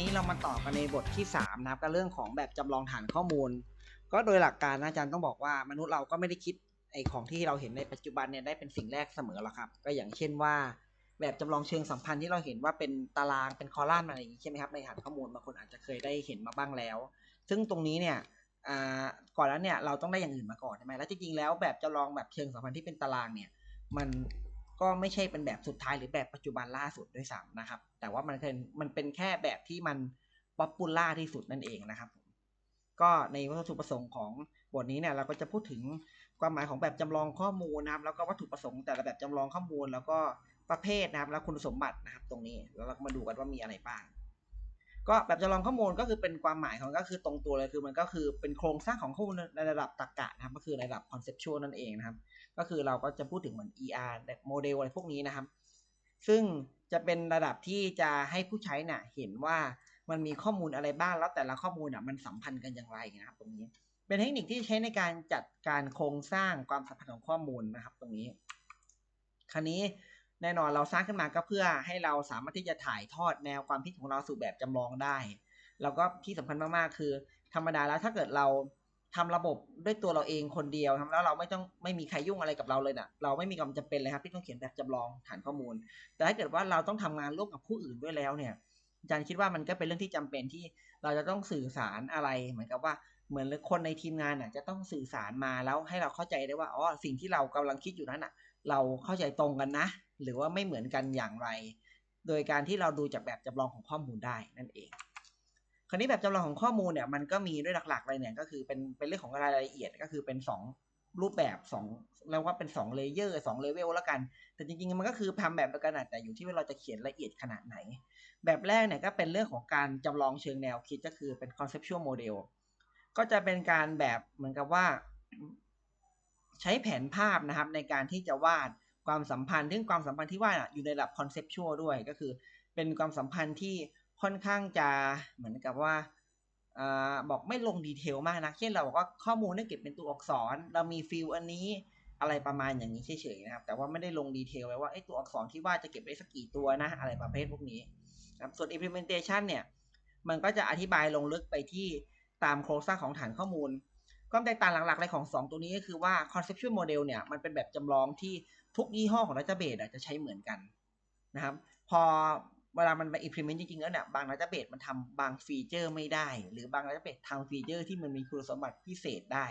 นี้เรามาต่อกันในบทที่ 3 นะครับก็เรื่องของแบบจำลองฐานข้อมูล ก็โดยหลักการนะอาจารย์ต้องบอกว่ามนุษย์เราก็ไม่ได้คิดไอของที่เราเห็นในปัจจุบันเนี่ยได้เป็นสิ่งแรกเสมอหรอกครับ ก็อย่างเช่นว่า แบบจำลองเชิงสัมพันธ์ที่เราเห็นว่าเป็นตารางเป็นคอลัมน์อะไรอย่างนี้ใช่ไหมครับในฐานข้อมูลบางคนอาจจะเคยได้เห็นมาบ้างแล้ว ซึ่งตรงนี้เนี่ยอ่าก่อนแล้วเนี่ยเราต้องได้อย่างอื่นมาก่อนใช่ไหมแล้วจริงๆแล้วแบบจำลองแบบเชิงสัมพันธ์ที่เป็นตารางเนี่ยมัน ก็ไม่ใช่เป็นแบบสุดท้ายหรือแบบปัจจุบันล่าสุดด้วยซ้ำนะครับ แต่ว่ามันเป็นมันเป็นแค่แบบที่มันป๊อปปูล่าที่สุดนั่นเองนะครับผมก็ในวัตถุประสงค์ของบทนี้เนี่ยเราก็จะพูดถึงความหมายของแบบจำลองข้อมูลนะครับ แล้วก็วัตถุประสงค์แต่ละแบบจำลองข้อมูล แล้วก็ประเภทนะครับ แล้วคุณสมบัตินะครับ ตรงนี้แล้วเราก็มาดูกันว่ามีอะไรบ้าง ก็แบบจำลองข้อมูลก็คือเป็นความหมายของก็คือตรงตัวเลยคือมันก็คือเป็นโครงสร้างของข้อมูลในระดับตรรกะนะครับ ก็คือในระดับ conceptual นั่นเองนะครับ ก็คือเราก็จะพูดถึงเหมือน ER โมเดลอะไรพวกนี้นะครับ ซึ่งจะเป็นระดับที่จะให้ผู้ใช้เนี่ยเห็นว่ามันมีข้อมูลอะไรบ้างแล้วแต่ละข้อมูลอะมันสัมพันธ์กันอย่างไรนะครับ ตรงนี้ เป็นเทคนิคที่ใช้ในการจัดการโครงสร้างความสัมพันธ์ของข้อมูลนะครับ ตรงนี้ คราวนี้ แน่นอนเราสร้างขึ้นมาก็เพื่อให้เราสามารถที่จะถ่ายทอดแนวความคิดของเราสู่แบบจำลองได้ แล้วก็ที่สำคัญมากๆคือ ธรรมดาแล้วถ้าเกิดเราทำระบบด้วยตัวเราเองคนเดียวทำแล้วเราไม่ต้องไม่มีใครยุ่งอะไรกับเราเลยนะ่ะ เราไม่มีความจำเป็นเลยครับที่ต้องเขียนแบบจำลองฐานข้อมูล แต่ถ้าเกิดว่าเราต้องทำงานร่วมกับผู้อื่นด้วยแล้วเนี่ยอาจารย์คิดว่ามันก็เป็นเรื่องที่จำเป็นที่เราจะต้องสื่อสารอะไรเหมือนกับว่าเหมือนคนในทีมงานน่ะจะต้องสื่อสารมาแล้วให้เราเข้าใจได้ว่าอ๋อสิ่งที่เรากำลังคิดอยู่นั้นอะ เราเข้าใจตรงกันนะ หรือว่าไม่เหมือนกันอย่างไร โดยการที่เราดูจากแบบจำลองของข้อมูลได้นั่นเอง คราวนี้แบบจำลองของข้อมูลเนี่ยมันก็มีด้วยหลักๆเลยเนี่ยก็คือเป็นเป็นเรื่องของรายละเอียดก็คือเป็น 2 รูปแบบ2แล้วว่าเป็น2เลเยอร์2เลเวลแล้วกัน แต่จริงๆมันก็คือทำแบบเดียวกันแต่อยู่ที่ว่าเราจะเขียนละเอียดขนาดไหน แบบแรกเนี่ยก็เป็นเรื่องของการจำลองเชิงแนวคิดก็คือเป็น conceptual model ก็จะเป็นการแบบเหมือนกับว่า ใช้แผนภาพนะครับในการที่จะวาดความสัมพันธ์ซึ่งความสัมพันธ์ที่วาดอยู่ในระดับ conceptual ด้วยก็คือเป็นความสัมพันธ์ที่ค่อนข้างจะเหมือนกับว่าอบอกไม่ลงดีเทลมากนะเช่นเราบอกว่าข้อมูลได้เก็บเป็นตัวอักษร เรามีฟิลอันนี้อะไรประมาณอย่างนี้เฉยๆนะครับ แต่ว่าไม่ได้ลงดีเทลไว้ว่าไอ้ตัวอักษรที่ว่าจะเก็บได้สักกี่ตัวนะ อะไรประเภทพวกนี้นะครับส่วน implementation เนี่ย มันก็จะอธิบายลงลึกไปที่ตามโครงสร้างของฐานข้อมูล ความแตกต่างหลักๆเลยของ 2 ตัวนี้ก็คือว่า conceptual model เนี่ยมันเป็นแบบจำลองที่ทุกยี่ห้อของ database จะใช้เหมือนกันนะครับ พอเวลามันไป implement จริงๆแล้วเนี่ยบาง database มันทำบางฟีเจอร์ไม่ได้ หรือบาง database ทำฟีเจอร์ที่มันมีคุณสมบัติพิเศษได้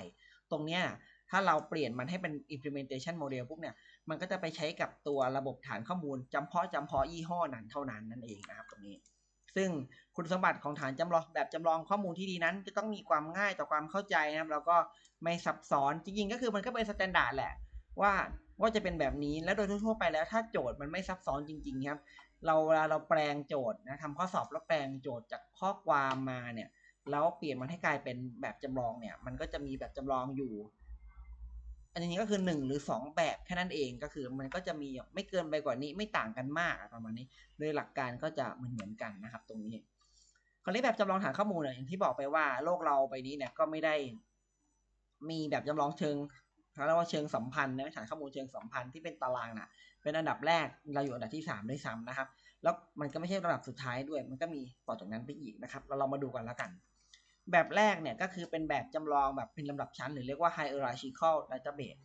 ตรงเนี้ยถ้าเราเปลี่ยนมันให้เป็น implementation model ปุ๊บเนี่ย มันก็จะไปใช้กับตัวระบบฐานข้อมูลจำเพาะจำเพาะยี่ห้อนั้นเท่านั้นนั่นเองนะครับตรงนี้ ซึ่งคุณสมบัติของฐานจำลองแบบจำลองข้อมูลที่ดีนั้น จะต้องมีความง่ายต่อความเข้าใจนะครับแล้วก็ไม่ซับซ้อนจริงๆ ก็คือมันก็เป็นสแตนดาร์ดแหละว่าว่าจะเป็นแบบนี้แล้วโดยทั่วๆไปแล้วถ้าโจทย์มันไม่ซับซ้อนจริง ๆ ครับ เราเวลาเราแปลงโจทย์นะทำข้อสอบแล้วแปลงโจทย์จากข้อความมาเนี่ยแล้วเปลี่ยนมันให้กลายเป็นแบบจำลองเนี่ยมันก็จะมีแบบจำลองอยู่ อันนี้ก็คือหนึ่งหรือสองแบบแค่นั้นเองก็คือมันก็จะมีไม่เกินไปกว่านี้ไม่ต่างกันมากประมาณนี้โดยหลักการก็จะเหมือนเหมือนกันนะครับ ตรงนี้คราวนี้แบบจำลองฐานข้อมูลเนี่ยอย่างที่บอกไปว่าโลกเราไปนี้เนี่ยก็ไม่ได้ มีแบบจำลองเชิงเขาเรียกว่าเชิงสัมพันธ์นะฐานข้อมูลเชิงสัมพันธ์ที่เป็นตารางน่ะ เป็นอันดับแรกเราอยู่อันดับที่สามด้วยซ้ำนะครับ แล้วมันก็ไม่ใช่ระดับสุดท้ายด้วย มันก็มีต่อจากนั้นไปอีกนะครับ เราลองมาดูกันแล้วกัน แบบแรกเนี่ยก็คือเป็นแบบจำลองแบบเป็นลำดับชั้น หรือเรียกว่า hierarchical database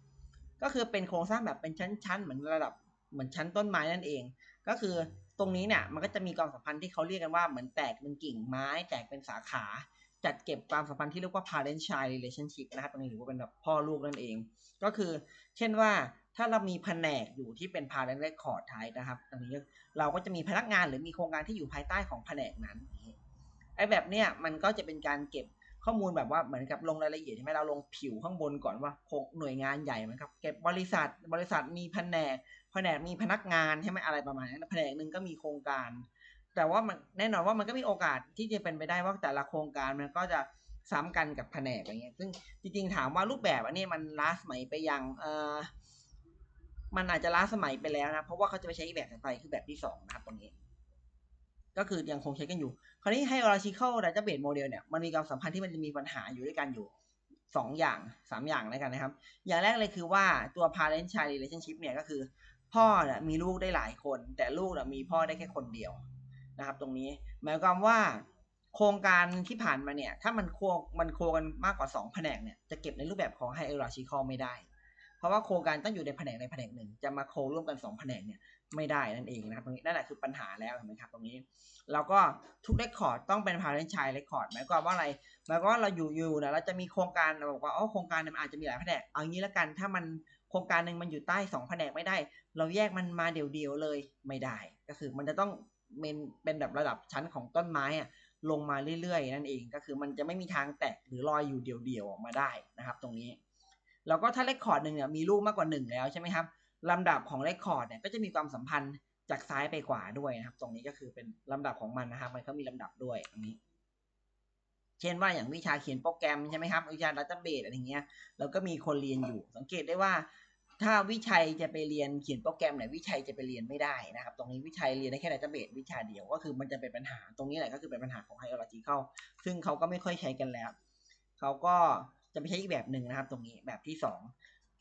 ก็คือเป็นโครงสร้างแบบเป็นชั้นๆเหมือนระดับเหมือนชั้นต้นไม้นั่นเอง ก็คือตรงนี้เนี่ยมันก็จะมีความสัมพันธ์ที่เขาเรียกกันว่าเหมือนแตกเป็นกิ่งไม้ แตกเป็นสาขา จัดเก็บความสัมพันธ์ที่เรียกว่า parent child relationship นะครับตรงนี้หรือว่าเป็นแบบพ่อลูกนั่นเอง ก็คือ เช่นว่าถ้าเรามีแผนกอยู่ที่เป็น parent record type นะครับตรงนี้เราก็จะมีพนักงานหรือมีโครงการที่อยู่ภายใต้ของแผนกนั้น ไอ้แบบเนี้ยมันก็จะเป็นการเก็บข้อมูลแบบว่าเหมือนกับลงรายละเอียดใช่ไหมเราลงผิวข้างบนก่อนว่าหน่วยงานใหญ่เหมือนกับเก็บบริษัทบริษัทมีแผนกแผนกมีพนักงานใช่ไหมอะไรประมาณนั้นแผนกหนึ่งก็มีโครงการ แต่ว่ามันแน่นอนว่ามันก็มีโอกาสที่จะเป็นไปได้ว่าแต่ละโครงการมันก็จะซ้ำกันกับแผนกอะไรเงี้ย ซึ่งจริงๆถามว่ารูปแบบอันนี้มันล้าสมัยไปยังเออมันอาจจะล้าสมัยไปแล้วนะ เพราะว่าเขาจะไปใช้แบบต่อไปคือแบบที่สองนะครับตรงนี้ ก็คือยังคงใช้กันอยู่ คราวนี้ให้ Oracle Database Model เนี่ย มันมีความสัมพันธ์ที่มันจะมีปัญหาอยู่ด้วยกันอยู่สองอย่างสามอย่างแล้วกันนะครับ อย่างแรกเลยคือว่าตัว parent child relationship เนี่ยก็คือ พ่อเนี่ยมีลูกได้หลายคน แต่ลูกเนี่ยมีพ่อได้แค่คนเดียวนะครับ ตรงนี้หมายความว่าโครงการที่ผ่านมาเนี่ย ถ้ามันโคมันโคกันมากกว่าสองแผนกเนี่ย จะเก็บในรูปแบบของ hierarchical ไม่ได้ เพราะว่าโครงการต้องอยู่ในแผนกในแผนกหนึ่ง จะมาโคร่วมกันสองแผนกเนี่ยไม่ได้นั่นเองนะครับตรงนี้นั่นแหละคือปัญหาแล้วเห็นไหมครับตรงนี้ แล้วก็ทุกเรคคอร์ดต้องเป็น parent child record หมายความว่าอะไรหมายความว่าเราอยู่อยู่นะเราจะมีโครงการเราบอกว่าอ๋อโครงการเนี่ยมันอาจจะมีหลายแผนกเอางี้แล้วกันถ้ามันโครงการหนึ่งมันอยู่ใต้สองแผนกไม่ได้ เราแยกมันมาเดี่ยวๆเลยไม่ได้ ก็คือมันจะต้องเป็นเป็นแบบระดับชั้นของต้นไม้อะลงมาเรื่อยๆ นั่นเองก็คือมันจะไม่มีทางแตกหรือลอยอยู่เดี่ยวๆออกมาได้นะครับ ตรงนี้ แล้วก็ถ้าเลคคอร์ดหนึ่งเนี่ยมีลูกมากกว่าหนึ่งแล้วใช่ไหมครับลำดับของเลคคอร์ดเนี่ยก็จะมีความสัมพันธ์จากซ้ายไปขวาด้วยนะครับ ตรงนี้ก็คือเป็นลำดับของมันนะครับ มันก็มีลำดับด้วยตรงนี้ เช่นว่าอย่างวิชาเขียนโปรแกรมใช่ไหมครับ วิชาดัตเตอร์เบสอะไรเงี้ยเราก็มีคนเรียนอยู่ สังเกตได้ว่าถ้าวิชัยจะไปเรียนเขียนโปรแกรมเนี่ยวิชัยจะไปเรียนไม่ได้นะครับ ตรงนี้วิชัยเรียนได้แค่ดัตเตอร์เบสวิชาเดียวก็คือมันจะเป็นปัญหา ตรงนี้แหละก็คือเป็นปัญหาของไฮออลจีเข้าซึ่งเขาก็ไม่ค่อยใช้กันแล้วเขาก็ จะไปใช้อีกแบบหนึ่งนะครับ ตรงนี้แบบที่สอง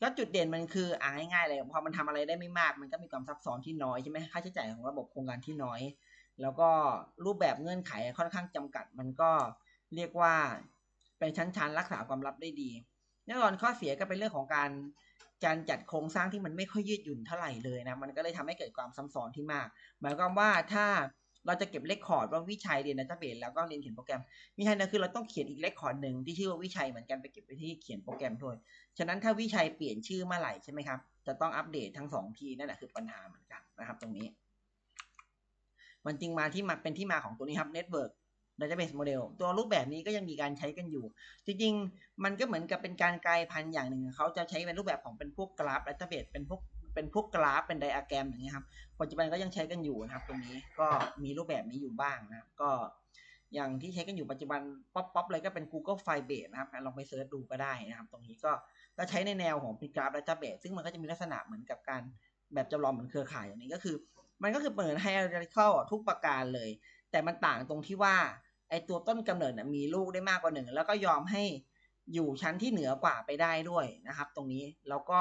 ก็จุดเด่นมันคืออ่าง่ายๆเลยพอมันทำอะไรได้ไม่มาก มันก็มีความซับซ้อนที่น้อยใช่ไหมค่าใช้จ่ายของระบบโครงการที่น้อย แล้วก็รูปแบบเงื่อนไขค่อนข้างจำกัด มันก็เรียกว่าเป็นชั้นๆรักษาความลับได้ดีแน่นอนข้อเสียก็เป็นเรื่องของการการจัดโครงสร้างที่มันไม่ค่อยยืดหยุ่นเท่าไหร่เลยนะมันก็เลยทำให้เกิดความซ้ำซ้อนที่มาก หมายความว่าถ้า เราจะเก็บเลคคอร์ดว่าวิชัยเรียนดัตเตอร์เบสแล้วก็เรียนเขียนโปรแกรม วิชัยนะคือเราต้องเขียนอีกเลคคอร์ดหนึ่งที่ชื่อว่าวิชัยเหมือนกันไปเก็บไปที่เขียนโปรแกรมด้วย ฉะนั้นถ้าวิชัยเปลี่ยนชื่อเมื่อไหร่ใช่ไหมครับ จะต้องอัปเดตทั้งสองทีนั่นแหละคือปัญหาเหมือนกันนะครับ ตรงนี้ มันจริงมาที่มาเป็นที่มาของตัวนี้ครับ Network Database Model ตัวรูปแบบนี้ก็ยังมีการใช้กันอยู่ จริงๆ มันก็เหมือนกับเป็นการกลายพันธุ์อย่างหนึ่ง เขาจะใช้เป็นรูปแบบของเป็นพวกกราฟ Database เป็นพวก เป็นพวกกราฟเป็นไดอะแกรมอย่างเงี้ยครับปัจจุบันก็ยังใช้กันอยู่นะครับ ตรงนี้ก็มีรูปแบบนี้อยู่บ้างนะครับก็อย่างที่ใช้กันอยู่ปัจจุบันป๊อปป๊อปเลยก็เป็น Google Firebase นะครับลองไปเซิร์ชดูก็ได้นะครับ ตรงนี้ก็ก็ใช้ในแนวของเป็นกราฟ Database ซึ่งมันก็จะมีลักษณะเหมือนกับการแบบจำลองเหมือนเครือข่ายอย่างนี้ก็คือ มันก็คือเปิด hierarchical ทุกประการเลย แต่มันต่างตรงที่ว่าไอตัวต้นกำเนิดมีลูกได้มากกว่าหนึ่งแล้วก็ยอมให้อยู่ชั้นที่เหนือกว่าไปได้ด้วยนะครับ ตรงนี้แล้วก็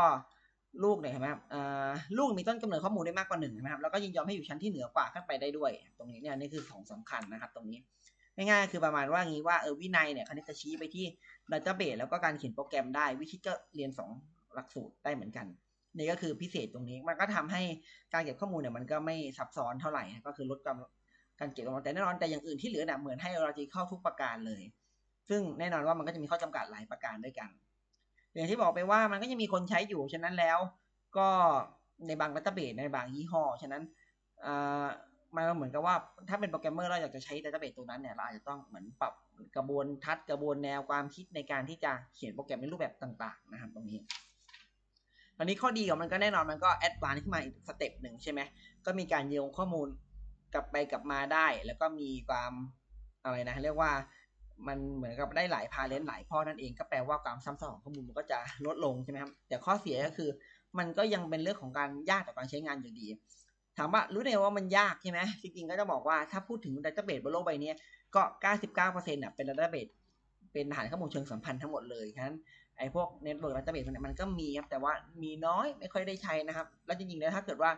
ลูกเนี่ยเห็นไหมครับลูกมีต้นกำเนิดข้อมูลได้มากกว่าหนึ่งนะครับแล้วก็ยินยอมให้อยู่ชั้นที่เหนือกว่าขึ้นไปได้ด้วย ตรงนี้เนี่ยนี่คือของสำคัญนะครับ ตรงนี้ง่ายๆคือประมาณว่างี้ว่าเออวินัยเนี่ยคณิตจะชี้ไปที่ดัตเตอร์เบสแล้วก็การเขียนโปรแกรมได้ วิชิตก็เรียน 2 หลักสูตรได้เหมือนกัน นี่ก็คือพิเศษตรงนี้มันก็ทำให้การเก็บข้อมูลเนี่ยมันก็ไม่ซับซ้อนเท่าไหร่ก็คือลดความการเก็บข้อมูลแต่แน่นอนแต่อย่างอื่นที่เหลือเนี่ยเหมือนให้เราจีเข้าทุกประการเลย ซึ่งแน่นอนว่ามันก็จะมีข้อจำกัดหลายประการด้วยกัน อย่างที่บอกไปว่ามันก็ยังมีคนใช้อยู่ฉะนั้นแล้ว ก็ในบางดัตเตอร์เบสในบางยี่ห้อฉะนั้นมันเหมือนกับว่าถ้าเป็นโปรแกรมเมอร์เราอยากจะใช้ดัตเตอร์เบสตัวนั้นเนี่ยเราอาจจะต้องเหมือนปรับกระบวนทัศน์กระบวนแนวความคิดในการที่จะเขียนโปรแกรมในรูปแบบต่าง ๆ นะครับตรงนี้ตอนนี้ข้อดีของมันก็แน่นอนมันก็แอดวานซ์ขึ้นมาอีกสเต็ปหนึ่งใช่ไหมก็มีการโยงข้อมูลกลับไปกลับมาได้ แล้วก็มีความอะไรนะเรียกว่า มันเหมือนกับได้หลายพาเลนหลายพ่อนั่นเองก็แปลว่าความซ้ำซ้อนของข้อมูลมันก็จะลดลงใช่ไหมครับแต่ข้อเสียก็คือ มันก็ยังเป็นเรื่องของการยากต่อการใช้งานอยู่ดี ถามว่ารู้ได้ว่ามันยากใช่ไหมจริงๆก็จะบอกว่าถ้าพูดถึงดัตเตอร์เบสบนโลกใบนี้ก็ 99%อะเป็นดัตเตอร์เบสเป็นฐานข้อมูลเชิงสัมพันธ์ทั้งหมดเลยฉะนั้นไอ้พวกเน็ตเวิร์กดัตเตอร์เบสมันก็มีครับแต่ว่ามีน้อยไม่ค่อยได้ใช้นะครับ แล้วจริงๆแล้วถ้าเกิดว่า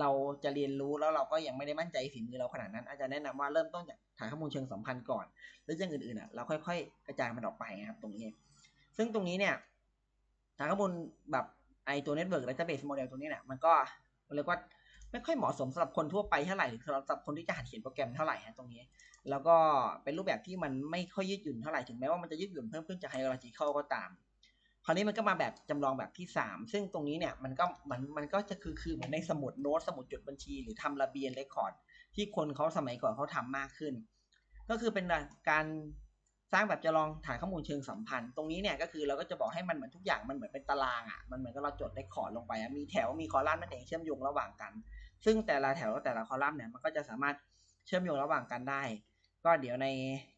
เราจะเรียนรู้แล้วเราก็ยังไม่ได้มั่นใจฝีมือเราขนาดนั้น อาจารย์แนะนำว่าเริ่มต้นจากฐานข้อมูลเชิงสัมพันธ์ก่อน แล้วอย่างอื่นๆอะเราค่อย ๆ กระจายมันออกไปนะครับตรงนี้ ซึ่งตรงนี้เนี่ยฐานข้อมูลแบบไอตัว Network Database Model ตรงนี้เนี่ยมันก็เรียกว่าไม่ค่อยเหมาะสมสำหรับคนทั่วไปเท่าไหร่หรือสำหรับคนที่จะหัดเขียนโปรแกรมเท่าไหร่ฮะตรงนี้ แล้วก็เป็นรูปแบบที่มันไม่ค่อยยืดหยุ่นเท่าไหร่ถึงแม้ว่ามันจะยืดหยุ่นเพิ่มขึ้นจาก hierarchical ก็ตาม คราวนี้มันก็มาแบบจำลองแบบที่ 3 ซึ่งตรงนี้เนี่ยมันก็มันมันก็จะคือคือเหมือนในสมุดโน้ตสมุดจดบัญชี หรือทำระเบียนเรคคอร์ดที่คนเขาสมัยก่อนเขาทำมากขึ้น ก็คือเป็นการสร้างแบบจำลองฐานข้อมูลเชิงสัมพันธ์ ตรงนี้เนี่ยก็คือเราก็จะบอกให้มันเหมือนทุกอย่างมันเหมือนเป็นตารางอะมันเหมือนกับเราจดเรคคอร์ดลงไปมีแถวมีคอลัมน์นั่นเองเชื่อมโยงระหว่างกัน ซึ่งแต่ละแถวแต่ละคอลัมน์เนี่ยมันก็จะสามารถเชื่อมโยงระหว่างกันได้ ก็เดี๋ยวใน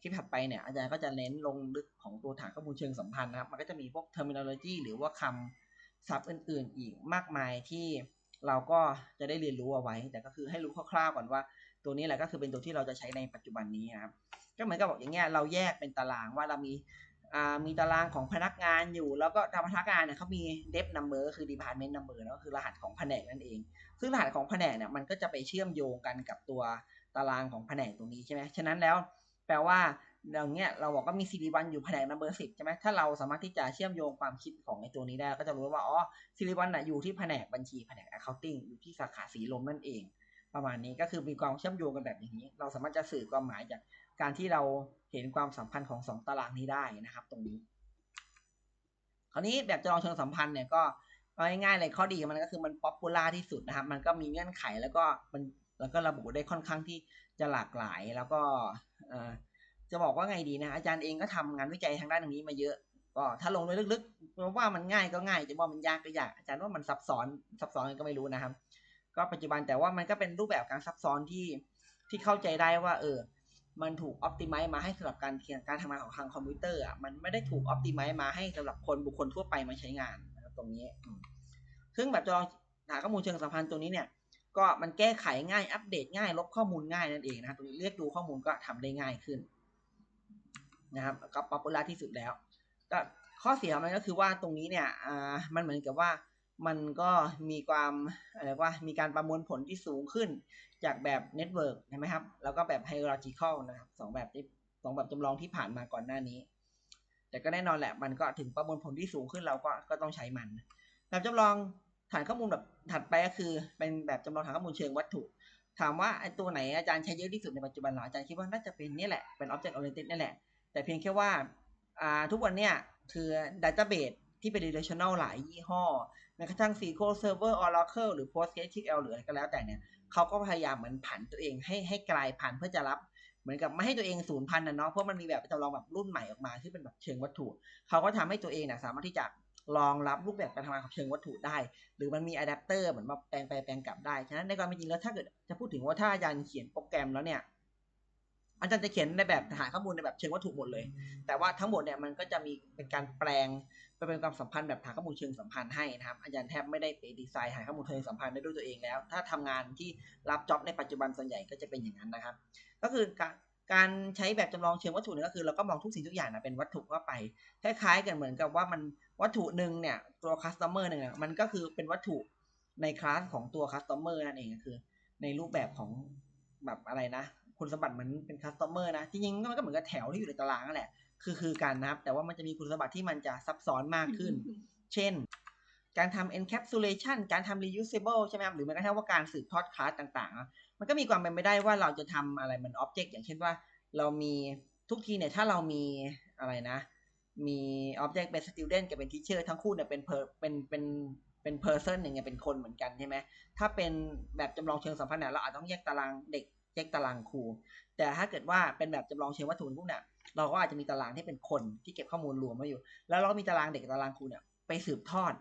คลิปถัดไปเนี่ยอาจารย์ก็จะเน้นลงลึกของตัวฐานข้อมูลเชิงสัมพันธ์นะครับ มันก็จะมีพวก terminology หรือว่าคำศัพท์อื่น ๆ อีกมากมายที่เราก็จะได้เรียนรู้เอาไว้ แต่ก็คือให้รู้คร่าวๆก่อนว่า ตัวนี้แหละก็คือเป็นตัวที่เราจะใช้ในปัจจุบันนี้นะครับก็เหมือนกับบอกอย่างเงี้ยเราแยกเป็นตารางว่าเรามีมีตารางของพนักงานอยู่ แล้วก็ทางพนักงานเนี่ยเขามี dep number คือ department number แล้วก็คือรหัสของแผนกนั่นเอง ซึ่งรหัสของแผนกเนี่ยมันก็จะไปเชื่อมโยงกันกับตัว ตารางของแผนกตรงนี้ใช่ไหมฉะนั้นแล้วแปลว่าอย่างเงี้ยเราบอกว่ามี CD1 อยู่แผนก number 10ใช่ไหมถ้าเราสามารถที่จะเชื่อมโยงความคิดของไอ้ตัวนี้ได้ก็จะรู้ว่าอ๋อ CD1 น่ะอยู่ที่แผนกบัญชีแผนก accounting อยู่ที่สาขาสีลมนั่นเอง ประมาณนี้ก็คือมีความเชื่อมโยงกันแบบอย่างนี้ เราสามารถจะสื่อความหมายจากการที่เราเห็นความสัมพันธ์ของสองตารางนี้ได้นะครับ ตรงนี้ คราวนี้แบบจำลองเชิงสัมพันธ์เนี่ยก็ง่ายๆเลยข้อดีของมันก็คือมันป๊อปปูล่าที่สุดนะครับ มันก็มีเงื่อนไขแล้วก็มัน แล้วก็ระบุได้ค่อนข้างที่จะหลากหลาย แล้วก็เออจะบอกว่าไงดีนะ อาจารย์เองก็ทำงานวิจัยทางด้านนี้มาเยอะ ก็ถ้าลงไปลึกๆเพราะว่ามันง่ายก็ง่ายจะว่ามันยากก็ยาก อาจารย์ว่ามันซับซ้อนซับซ้อนก็ไม่รู้นะครับ ก็ปัจจุบันแต่ว่ามันก็เป็นรูปแบบการซับซ้อนที่ที่เข้าใจได้ว่า เออ มันถูกอ p ติ i z e มาให้สำหรับการเขียนการทำงานของทางคอมพิวเตอร์อะมันไม่ได้ถูกอ p ติ i z e มาให้สำหรับคนบุคคลทั่วไปมาใช้งานนะครับตรงนี้ ซึ่งแบบจำลองหาข้อมูลเชิงสัมพันธ์ตัวนี้เนี่ย ก็มันแก้ไขง่ายอัปเดตง่าย ลบข้อมูลง่ายนั่นเองนะครับตรงนี้เรียกดูข้อมูลก็ทำได้ง่ายขึ้นนะครับก็ป๊อปปูล่าที่สุดแล้วก็ข้อเสียของมันก็คือว่าตรงนี้เนี่ยอ่ามันเหมือนกับว่ามันก็มีความอะไรว่ามีการประมวลผลที่สูงขึ้นจากแบบเน็ตเวิร์กใช่ไหมครับ แล้วก็แบบ hierarchical นะครับสองแบบที่สองแบบจำลองที่ผ่านมาก่อนหน้านี้ แต่ก็แน่นอนแหละมันก็ถึงประมวลผลที่สูงขึ้นเราก็ก็ต้องใช้มัน แบบจำลองฐานข้อมูลแบบ ถัดไปก็คือเป็นแบบจำลองฐานข้อมูลเชิงวัตถุ ถามว่าไอ้ตัวไหนอาจารย์ใช้เยอะที่สุดในปัจจุบันหรออาจารย์คิดว่าน่าจะเป็นนี่แหละเป็น object oriented นี่แหละ แต่เพียงแค่ว่าอ่าทุกวันเนี่ยคือ database ที่เป็น relational หลายยี่ห้อแม้กระทั่ง SQL Server Oracle หรือ PostgreSQL หรืออะไรก็แล้วแต่เนี่ยเขาก็พยายามเหมือนผันตัวเองให้ให้กลายพันเพื่อจะรับเหมือนกับไม่ให้ตัวเองสูญพันธุ์นะเนาะเพราะมันมีแบบจำลองแบบรุ่นใหม่ออกมาที่เป็นแบบเชิงวัตถุ เขาก็ทำให้ตัวเองเนี่ยสามารถที่จะ รองรับรูปแบบการทำงานของเชิงวัตถุได้ หรือมันมีอะแดปเตอร์เหมือนมาแปลงไปแปลงกลับได้ ฉะนั้นในความเป็นจริงแล้วถ้าเกิดจะพูดถึงว่าถ้าอาจารย์เขียนโปรแกรมแล้วเนี่ยอาจารย์จะเขียนในแบบฐานข้อมูลในแบบเชิงวัตถุหมดเลย แต่ว่าทั้งหมดเนี่ยมันก็จะมีเป็นการแปลงไปเป็นความสัมพันธ์แบบฐานข้อมูลเชิงสัมพันธ์ให้นะครับ อาจารย์แทบไม่ได้ไปดีไซน์ฐานข้อมูลเชิงสัมพันธ์ได้ด้วยตัวเองแล้ว ถ้าทำงานที่รับจ็อบในปัจจุบันส่วนใหญ่ก็จะเป็นอย่างนั้นนะครับ ก็คือการ การใช้แบบจำลองเชิงวัตถุเนี่ยก็คือเราก็มองทุกสิ่งทุกอย่างนะเป็นวัตถุเข้าไปคล้ายๆ กันเหมือนกับว่ามันวัตถุหนึ่งเนี่ยตัวคัสตอมเมอร์หนึ่งมันก็คือเป็นวัตถุในคลาสของตัวคัสตอมเมอร์นั่นเองก็คือ ในรูปแบบของแบบอะไรนะ คุณสมบัติเหมือนเป็นคัสตอมเมอร์นะจริงๆมันก็เหมือนกับแถวที่อยู่ในตารางนั่นแหละคือคือการนับ แต่ว่ามันจะมีคุณสมบัติที่มันจะซับซ้อนมากขึ้น เช่น การทำ encapsulation การทำ reusable ใช่ไหมครับหรือแม้กระทั่งว่าการสืบทอดคลาสต่างๆ มันก็มีความเป็นไปได้ว่าเราจะทำอะไรเหมือน object อย่างเช่นว่า เรามีทุกทีเนี่ยถ้าเรามีอะไรนะ มี object เป็น student กับเป็น teacher ทั้งคู่เนี่ยเป็น per เป็นเป็นเป็น person อย่างเงี้ยเป็นคนเหมือนกันใช่ไหมถ้าเป็นแบบจำลองเชิงสัมพันธ์เนี่ยเราอาจต้องแยกตารางเด็กแยกตารางครู แต่ถ้าเกิดว่าเป็นแบบจำลองเชิงวัตถุพวกเนี่ยเราก็อาจจะมีตารางที่เป็นคนที่เก็บข้อมูลรวมไว้อยู่ แล้วเราก็มีตารางเด็กตารางครูเนี่ยไปสืบทอด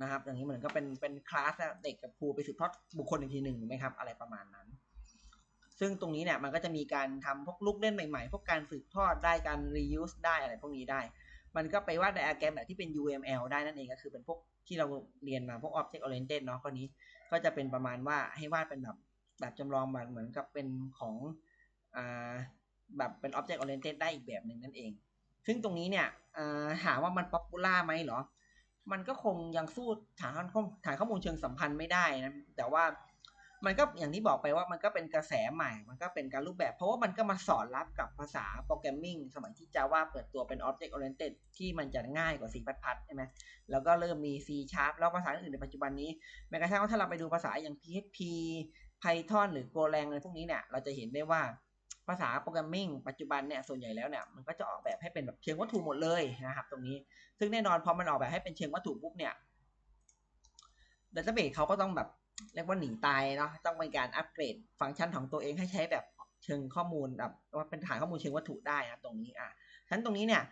นะครับ อย่างนี้เหมือนก็เป็นเป็นคลาสเด็กกับครูไปสืบทอดบุคคลอีกทีหนึ่งถูกไหมครับอะไรประมาณนั้น ซึ่งตรงนี้เนี่ยมันก็จะมีการทำพวกลูกเล่นใหม่ๆ พวกการสืบทอดได้การ reuse ได้อะไรพวกนี้ได้ มันก็ไปวาดไดอะแกรมแบบที่เป็น UML ได้นั่นเองก็คือเป็นพวกที่เราเรียนมาพวก object oriented เนาะข้อนี้ก็จะเป็นประมาณว่าให้วาดเป็นแบบแบบจำลองแบบเหมือนกับเป็นของอ่าแบบเป็น object oriented ได้อีกแบบหนึ่งนั่นเอง ซึ่งตรงนี้เนี่ยถามว่ามันป๊อปปูล่าไหมเหรอ มันก็คงยังสู้ฐานข้อฐานข้อมูลเชิงสัมพันธ์ไม่ได้นะแต่ว่ามันก็อย่างที่บอกไปว่ามันก็เป็นกระแสใหม่ มันก็เป็นการรูปแบบ เพราะว่ามันก็มาสอดรับกับภาษาโปรแกรมมิ่งสมัยที่ Java เปิดตัวเป็น Object Oriented ที่มันจะง่ายกว่า C++ ใช่ไหมแล้วก็เริ่มมี C Sharp แล้วภาษาอื่นในปัจจุบันนี้ แม้กระทั่งว่าถ้าเราไปดูภาษาอย่าง PHP Python หรือ Golang อะไรพวกนี้เนี่ย เราจะเห็นได้ว่าาษาโปรแกรมมิ่งปัจจุบันเนี่ยส่วนใหญ่แล้วเนี่ยมันก็จะออกแบบให้เป็นแบบเชิงวัตถุหมดเลยนะครับ ตรงนี้ซึ่งแน่นอนพอมันออกแบบให้เป็นเชิงวัตถุปุ๊บเนี่ยดัตเตอร์เบสเขาก็ต้องแบบเรียกว่าหนีตายเนาะต้องเป็นการอัปเกรดฟังก์ชันของตัวเองให้ใช้แบบเชิงข้อมูลแบบว่าเป็นฐานข้อมูลเชิงวัตถุได้นะตรงนี้อะฉะนั้นตรงนี้เนี่ย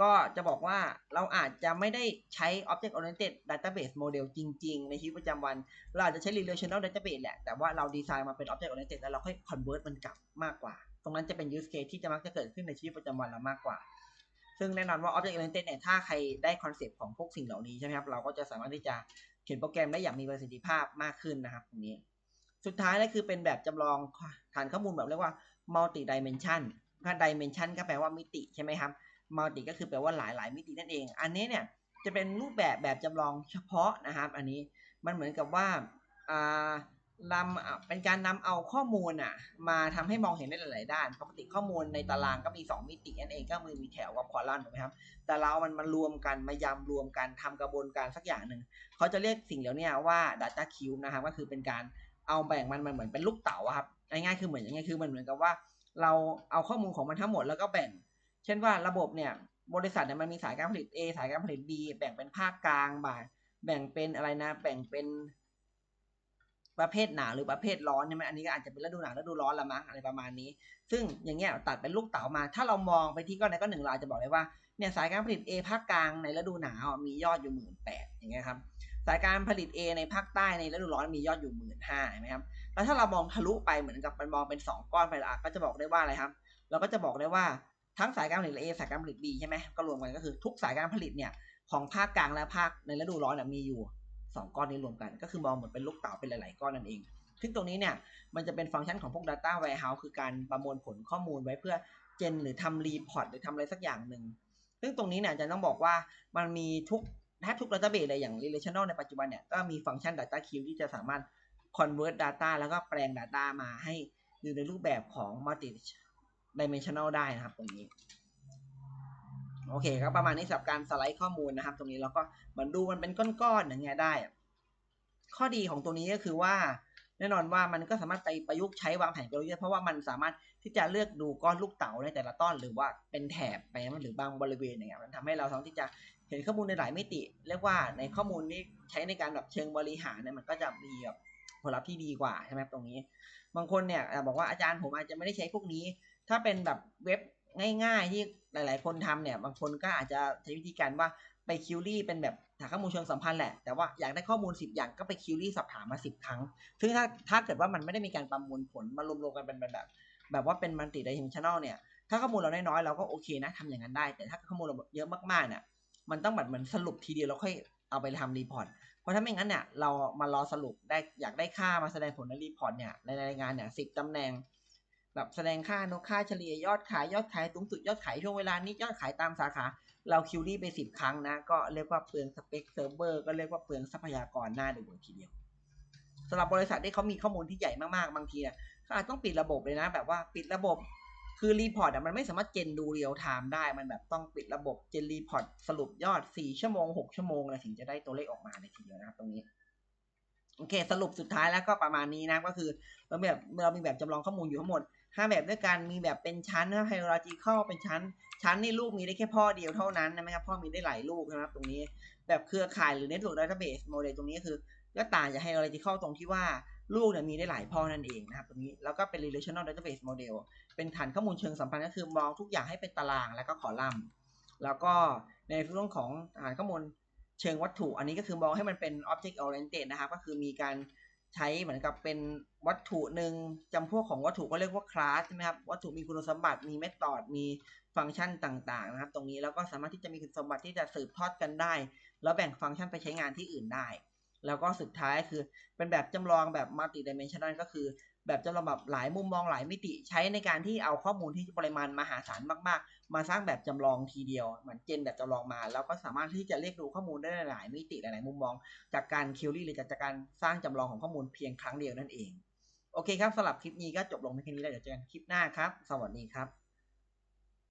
ก็จะบอกว่าเราอาจจะไม่ได้ใช้ object oriented database model จริง ๆ ในชีวิตประจำวัน เราอาจจะใช้ relational database แหละ แต่ว่าเราดีไซน์มาเป็น object oriented แล้วเราค่อย convert มันกลับมากกว่า ตรงนั้นจะเป็น use case ที่จะมักจะเกิดขึ้นในชีวิตประจำวันเรามากกว่า ซึ่งแน่นอนว่า object oriented เนี่ยถ้าใครได้คอนเซปต์ของพวกสิ่งเหล่านี้ใช่ไหมครับเราก็จะสามารถที่จะเขียนโปรแกรมได้อย่างมีประสิทธิภาพมากขึ้นนะครับตรงนี้ สุดท้ายก็คือเป็นแบบจำลองฐานข้อมูลแบบเรียกว่า multi dimension ถ้า dimension ก็แปลว่ามิติใช่ไหมครับ multi ก็คือแปลว่าหลายหลายมิตินั่นเอง อันนี้เนี่ยจะเป็นรูปแบบแบบจำลองเฉพาะนะครับ อันนี้มันเหมือนกับว่า นำเป็นการนำเอาข้อมูลอะ มาทำให้มองเห็นได้หลาย ๆ ด้าน ปกติข้อมูลในตารางก็มี 2 มิตินั่นเองก็มือมีแถวกับคอลัมน์ถูกไหมครับ แต่เรามันมารวมกันมายำรวมกันทำกระบวนการสักอย่างหนึ่งเขาจะเรียกสิ่งเหล่านี้ว่า Data Cube นะครับก็คือเป็นการเอาแบ่งมันมันเหมือนเป็นลูกเต๋าครับง่ายๆคือเหมือนยังไงคือมันเหมือนกับว่า เราเอาข้อมูลของมันทั้งหมดแล้วก็แบ่ง เช่นว่าระบบเนี่ยบริษัทเนี่ยมันมีสายการผลิต A สายการผลิต B แบ่งเป็นภาคกลางบ่าแบ่งเป็นอะไรนะ แบ่งเป็น ประเภทหนาวหรือประเภทร้อนใช่ไหมอันนี้ก็อาจจะเป็นฤดูหนาวฤดูร้อนละมั้งอะไรประมาณนี้ ซึ่งอย่างเงี้ยตัดเป็นลูกเต๋ามา ถ้าเรามองไปที่ก้อนใดก้อนหนึ่งเราอาจะบอกเลยว่าเนี่ยสายการผลิต A ภาคกลางในฤดูหนาวมียอดอยู่หมื่นแปดอย่างเงี้ยครับสายการผลิต A ในภาคใต้ในฤดูร้อนมียอดอยู่หมื่นห้าเห็นไหมครับแล้วถ้าเรามองทะลุไปเหมือนกับมันมองเป็นสองก้อนไปละก็จะบอกได้ว่าอะไรครับ เราก็จะบอกได้ว่าทั้งสายการผลิต A สายการผลิต B ใช่ไหมก็รวมกันก็คือทุกสายการผลิตเนี่ยของภาคกลางและภาคในฤดูร้อนมีอยู่ สองก้อนนี้รวมกัน ก็คือมองเหมือนเป็นลูกเต๋าเป็นหลาย ๆ ก้อนนั่นเอง ซึ่งตรงนี้เนี่ยมันจะเป็นฟังก์ชันของพวก Data Warehouse คือการประมวลผลข้อมูลไว้เพื่อเจนหรือทำรีพอร์ตหรือทำอะไรสักอย่างหนึ่ง ซึ่งตรงนี้เนี่ยจะต้องบอกว่ามันมีทุกแทบทุก database เลยอย่าง relational ในปัจจุบันเนี่ยก็มีฟังก์ชัน data queue ที่จะสามารถ convert data แล้วก็แปลง data มาให้อยู่ในรูปแบบของ multi dimensional ได้นะครับตรงนี้ โอเคครับประมาณนี้สำหรับการสไลด์ข้อมูลนะครับ ตรงนี้เราก็เหมือนดูมันเป็นก้อนๆอย่างเงี้ยได้ ข้อดีของตัวนี้ก็คือว่า แน่นอนว่ามันก็สามารถไปประยุกต์ใช้วางแผนกลยุทธ์เพราะว่ามันสามารถที่จะเลือกดูก้อนลูกเต๋าในแต่ละต้นหรือว่าเป็นแถบไปหรือบางบริเวณอย่างเงี้ยมันทำให้เราสามารถที่จะเห็นข้อมูลในหลายมิติ เรียกว่าในข้อมูลที่ใช้ในการแบบเชิงบริหารเนี่ยมันก็จะมีแบบผลลัพธ์ที่ดีกว่าใช่ไหมครับตรงนี้ บางคนเนี่ยบอกว่าอาจารย์ผมอาจจะไม่ได้ใช้พวกนี้ ถ้าเป็นแบบเว็บ ง่าย ๆ ที่หลาย ๆ คนทำเนี่ย บางคนก็อาจจะใช้วิธีการว่าไปคิวรี่เป็นแบบหาข้อมูลเชิงสัมพันธ์แหละ แต่ว่าอยากได้ข้อมูล 10 อย่างก็ไปคิวรี่สอบถามมา 10 ครั้ง ซึ่งถ้าถ้าเกิดว่ามันไม่ได้มีการประมวลผลมารวมๆกันเป็นแบบ แบบว่าเป็นมัลติดิเมนชันแนลเนี่ย ถ้าข้อมูลเราน้อยๆเราก็โอเคนะทำอย่างนั้นได้ แต่ถ้าข้อมูลเราเยอะมากๆเนี่ย มันต้องแบบเหมือนสรุปทีเดียวแล้วค่อยเอาไปทำรีพอร์ต เพราะถ้าไม่งั้นเนี่ยเรามารอสรุปได้อยากได้ค่ามาแสดงผลในรีพอร์ตเนี่ยในรายงานเนี่ยสิบตำแหน่ง แบบแสดงค่านกค่าเฉลี่ยยอดขายยอดขายสูงสุดยอดขายช่วงเวลานี้ยอดขายตามสาขา เราคิวรี่ไปสิบครั้งนะ ก็เรียกว่าเปลืองสเปคเซิร์ฟเวอร์ก็เรียกว่าเปลืองทรัพยากรหน้าดูเลยทีเดียวสำหรับบริษัทที่เขามีข้อมูลที่ใหญ่มากๆบางทีเนี่ยเขาอาจต้องปิดระบบเลยนะ แบบว่าปิดระบบคือรีพอร์ตอะมันไม่สามารถเจนดูเรียลไทม์ได้มันแบบต้องปิดระบบเจนรีพอร์ตสรุปยอด 4 ชั่วโมง 6 ชั่วโมงอะไรถึงจะได้ตัวเลขออกมาในทีเดียวนะครับตรงนี้โอเค สรุปสุดท้ายแล้วก็ประมาณนี้นะก็คือเราแบบเรามีแบบจำลองข้อมูลอยู่ทั้งหมด 5แบบด้วยกันมีแบบเป็นชั้นนะ hierarchical เป็นชั้น ชั้นนี่ลูกมีได้แค่พ่อเดียวเท่านั้นนะครับ พ่อมีได้หลายลูกนะครับ ตรงนี้แบบเครือข่ายหรือ network database model ตรงนี้ก็คือ ก็ต่างจาก hierarchical ตรงที่ว่าลูกเนี่ยมีได้หลายพ่อนั่นเองนะครับตรงนี้แล้วก็เป็น relational database model เป็นฐานข้อมูลเชิงสัมพันธ์ก็คือมองทุกอย่างให้เป็นตารางแล้วก็คอลัมน์ แล้วก็ในเรื่องของฐานข้อมูลเชิงวัตถุ อันนี้ก็คือมองให้มันเป็น object oriented นะครับ ก็คือมีการ ใช้เหมือนกับเป็นวัตถุหนึ่งจำพวกของวัตถุก็เรียกว่า class ใช่ไหมครับวัตถุมีคุณสมบัติมี method มีฟังก์ชันต่างๆนะครับ ตรงนี้แล้วก็สามารถที่จะมีคุณสมบัติที่จะสืบทอดกันได้ แล้วแบ่งฟังก์ชันไปใช้งานที่อื่นได้ แล้วก็สุดท้ายคือเป็นแบบจำลองแบบ multi dimensional ก็คือ แบบจำลองแบบหลายมุมมองหลายมิติใช้ในการที่เอาข้อมูลที่ปริมาณมหาศาลมากๆ มาสร้างแบบจำลองทีเดียวเหมือนเจนแบบจำลองมา แล้วก็สามารถที่จะเรียกดูข้อมูลได้หลายมิติหลายมุมมอง จากการคิวรี่หรือจากการสร้างจำลองของข้อมูลเพียงครั้งเดียวนั่นเอง โอเคครับสำหรับคลิปนี้ก็จบลงเพียงแค่นี้แล้วเดี๋ยวเจอกันคลิปหน้าครับ สวัสดีครับ